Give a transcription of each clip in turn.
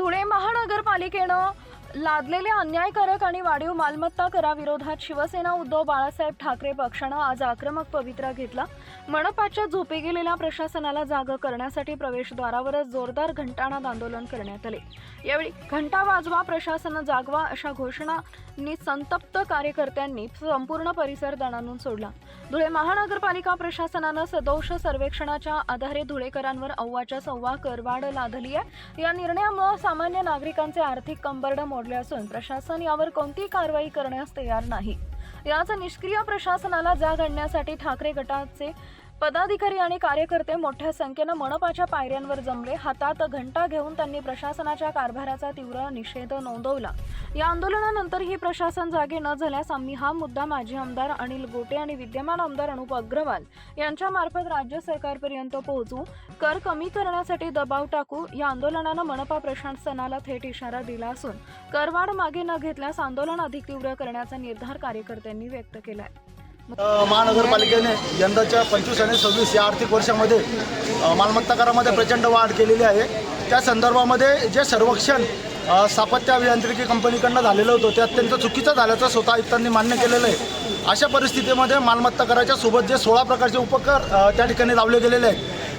धुळे महानगरपालिकेनं लादलेल्या अन्यायकारक आणि वाढीव मालमत्ता कराविरोधात शिवसेना उद्धव बाळासाहेब ठाकरे पक्षानं आज आक्रमक पवित्रा घेतला. मनपाच्या झोपी गेलेल्या प्रशासनाला जाग करण्यासाठी प्रवेशद्वारावरच जोरदार घंटानाद आंदोलन करण्यात आले. यावेळी घंटा वाजवा प्रशासन जागवा अशा घोषणांनी संतप्त कार्यकर्त्यांनी संपूर्ण परिसर दणानून सोडला. धुळे महानगरपालिका प्रशासनानं सदोष सर्वेक्षणाच्या आधारे धुळेकरांवर अव्वाच्या सव्वा करवाढ लादली आहे या निर्णयामुळे सामान्य नागरिकांचे आर्थिक कंबरड मोडले असून प्रशासन यावर कोणतीही कारवाई करण्यास तयार नाही. याच निष्क्रिय प्रशासनाला जाग आणण्यासाठी ठाकरे गटाचे पदाधिकारी आणि कार्यकर्ते मोठ्या संख्येनं मनपाच्या पायऱ्यांवर जमले. हातात घंटा घेऊन त्यांनी प्रशासनाच्या कारभाराचा तीव्र निषेध नोंदवला. या आंदोलनानंतर ही प्रशासन जागे न झाल्यास आम्ही हा मुद्दा माजी आमदार अनिल गोटे आणि विद्यमान आमदार अनुप अग्रवाल यांच्यामार्फत राज्य सरकारपर्यंत पोहोचू कर कमी करण्यासाठी दबाव टाकू या आंदोलनानं मनपा प्रशासनाला थेट इशारा दिला असून करवाढ मागे न घेतल्यास आंदोलन अधिक तीव्र करण्याचा निर्धार कार्यकर्त्यांनी व्यक्त केला आहे महानगरपालिकेने यंदाच्या पंचवीस आणि सव्वीस या आर्थिक वर्षामध्ये मालमत्ता करामध्ये प्रचंड वाढ केलेली आहे. त्या संदर्भामध्ये जे सर्वेक्षण अ, स्थापत्य अभियांत्रिकी कंपनीकडनं झालेलं होतं ते अत्यंत चुकीचं झाल्याचं स्वतः आयुक्तांनी मान्य केलेलं आहे. अशा परिस्थितीमध्ये मालमत्ता कराच्या सोबत जे सोळा प्रकारचे उपकर त्या ठिकाणी लावले गेलेले आहेत.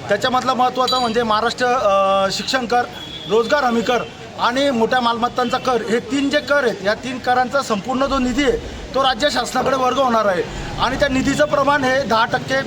त्याच्यामधला महत्त्वाचा म्हणजे महाराष्ट्र शिक्षण कर रोजगार हमी कर आणि मोठ्या मालमत्तांचा कर हे तीन जे कर आहेत या तीन करांचा संपूर्ण जो निधी आहे तो राज्य शासनाकडे वर्ग होणार आहे. आणि त्या निधीचं प्रमाण हे दहा टक्के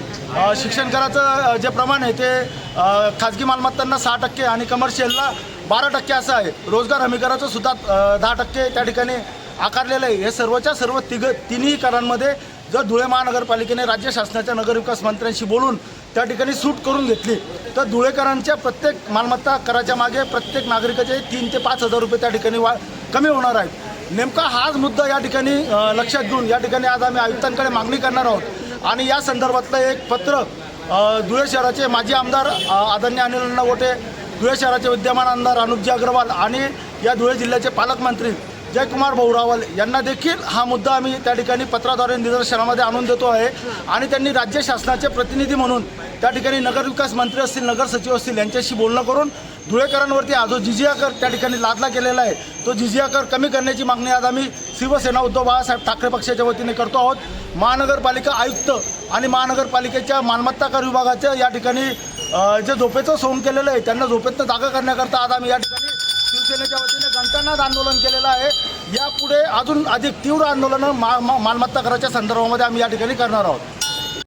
शिक्षण कराचं जे प्रमाण आहे ते खाजगी मालमत्तांना सहा टक्के आणि कमर्शियलला बारा टक्के असं आहे. रोजगार हमी कराचं सुद्धा दहा टक्के त्या ठिकाणी आकारलेलं आहे. हे सर्वच्या सर्व तिघ तिन्ही करांमध्ये जर धुळे महानगरपालिकेने राज्य शासनाच्या नगरविकास मंत्र्यांशी बोलून त्या ठिकाणी सूट करून घेतली तर धुळेकरांच्या प्रत्येक मालमत्ता कराच्या मागे प्रत्येक नागरिकाचे तीन ते पाच हजार रुपये त्या ठिकाणी वा कमी होणार आहेत. नेमका हाच मुद्दा या ठिकाणी लक्षात घेऊन या ठिकाणी आज आम्ही आयुक्तांकडे मागणी करणार आहोत. आणि या संदर्भातलं एक पत्र धुळे शहराचे माजी आमदार आदरणीय अनिल अण्णा गोटे धुळे शहराचे विद्यमान आमदार अनुपजी अग्रवाल आणि या धुळे जिल्ह्याचे पालकमंत्री जयकुमार भाऊ यांना देखील हा मुद्दा आम्ही त्या ठिकाणी पत्राद्वारे निदर्शनामध्ये आणून देतो आहे. आणि त्यांनी राज्य शासनाचे प्रतिनिधी म्हणून त्या ठिकाणी नगरविकास मंत्री असतील नगर सचिव असतील यांच्याशी बोलणं करून धुळेकरांवरती आज जो जिजिया कर त्या ठिकाणी लादला गेलेला आहे तो जिजिया कर कमी करण्याची मागणी आज आम्ही शिवसेना उद्धव बाळासाहेब ठाकरे पक्षाच्या वतीने करतो आहोत. महानगरपालिका आयुक्त आणि महानगरपालिकेच्या मालमत्ता कर विभागाच्या या ठिकाणी जे झोपेचं सोंग केलेलं आहे त्यांना झोपेतनं जागा करण्याकरता आज आम्ही या ठिकाणी शिवसेनेच्या वतीने घंटानाद आंदोलन केलेलं आहे. यापुढे अजून अधिक तीव्र आंदोलनं मा मा- मालमत्ता कराच्या संदर्भामध्ये आम्ही या ठिकाणी करणार आहोत.